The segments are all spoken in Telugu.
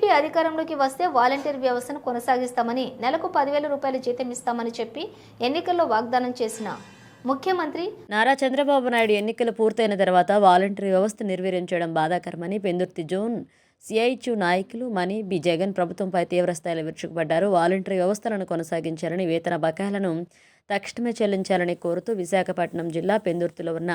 టీడీపీ అధికారంలోకి వస్తే వాలంటీర్ వ్యవస్థను కొనసాగిస్తామని నెలకు పదివేల రూపాయల జీతం ఇస్తామని చెప్పి ఎన్నికల్లో వాగ్దానం చేసిన ముఖ్యమంత్రి నారా చంద్రబాబు నాయుడు ఎన్నికలు పూర్తయిన తర్వాత వాలంటరీ వ్యవస్థ నిర్వీర్యం పెందుర్తి జోన్ సిఐచు నాయకులు మణి బి జగన్ ప్రభుత్వంపై తీవ్రస్థాయిలో విరుచుకుపడ్డారు. వాలంటరీ వ్యవస్థలను కొనసాగించాలని వేతన బకాయిలను తక్షణమే చెల్లించాలని కోరుతూ విశాఖపట్నం జిల్లా పెందుర్తిలో ఉన్న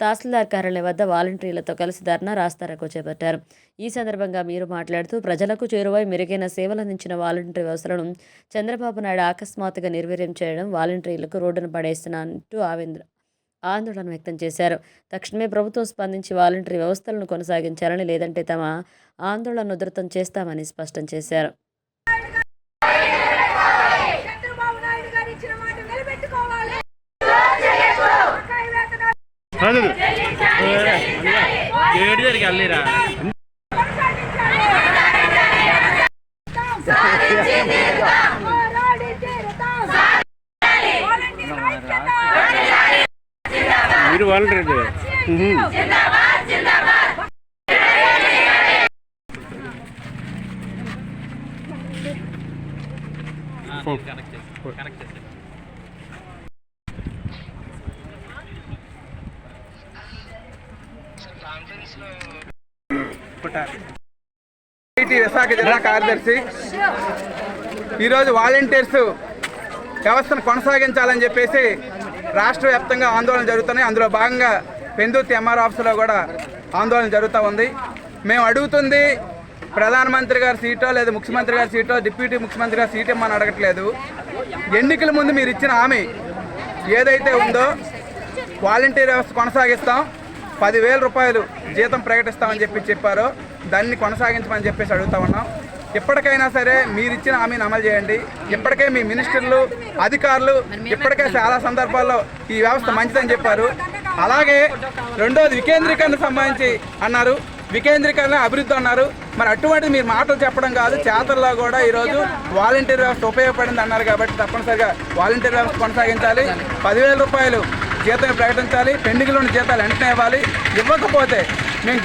తహసీల్దార్ కార్యాలయం వద్ద వాలంటీర్లతో కలిసి ధర్నా రాస్తారకు చేపట్టారు. ఈ సందర్భంగా మీరు మాట్లాడుతూ ప్రజలకు చేరువై మెరుగైన సేవలు అందించిన వాలంటీర్ వ్యవస్థలను చంద్రబాబు నాయుడు అకస్మాత్తుగా నిర్వీర్యం చేయడం వాలంటీర్లకు రోడ్డును పడేస్తున్నట్టు ఆవేంద్ర ఆందోళన వ్యక్తం చేశారు. తక్షణమే ప్రభుత్వం స్పందించి వాలంటరీ వ్యవస్థలను కొనసాగించాలని లేదంటే తమ ఆందోళన ఉధృతం చేస్తామని స్పష్టం చేశారు. వేతనాలు ఏడు దగ్గరికి వెళ్ళిరా పోరాడి తీరుతాం. వాలంటీర్ ఐటీ విశాఖ జిల్లా కార్యదర్శి. ఈరోజు వాలంటీర్స్ వ్యవస్థను కొనసాగించాలని చెప్పేసి రాష్ట్ర వ్యాప్తంగా ఆందోళన జరుగుతున్నాయి. అందులో భాగంగా పెందుర్తి ఎంఆర్ ఆఫీసులో కూడా ఆందోళన జరుగుతూ ఉంది. మేము అడుగుతుంది ప్రధానమంత్రి గారి సీటో లేదా ముఖ్యమంత్రి గారి సీటో డిప్యూటీ ముఖ్యమంత్రి గారి సీట్ ఇమ్మని అడగట్లేదు. ఎన్నికల ముందు మీరు ఇచ్చిన హామీ ఏదైతే ఉందో వాలంటీర్ వ్యవస్థ కొనసాగిస్తాం. పదివేల రూపాయలు జీతం ప్రకటిస్తామని చెప్పి చెప్పారో. దాన్ని కొనసాగించమని చెప్పేసి అడుగుతా ఉన్నాం. ఎప్పటికైనా సరే మీరు ఇచ్చిన హామీని అమలు చేయండి. ఇప్పటికే మీ మినిస్టర్లు అధికారులు ఇప్పటికే చాలా సందర్భాల్లో ఈ వ్యవస్థ మంచిదని చెప్పారు. అలాగే రెండోది వికేంద్రీకరణ సంబంధించి అన్నారు. వికేంద్రీకరణ అభివృద్ధి అన్నారు. మరి అటువంటి మీరు మాటలు చెప్పడం కాదు చేతల్లో కూడా ఈరోజు వాలంటీర్ వ్యవస్థ ఉపయోగపడింది అన్నారు కాబట్టి తప్పనిసరిగా వాలంటీర్ వ్యవస్థ కొనసాగించాలి. పదివేల రూపాయలు జీతం ప్రకటించాలి పెండింగ్లో ఉన్న జీతాలు వెంటనే ఇవ్వాలి. ఇవ్వకపోతే మేము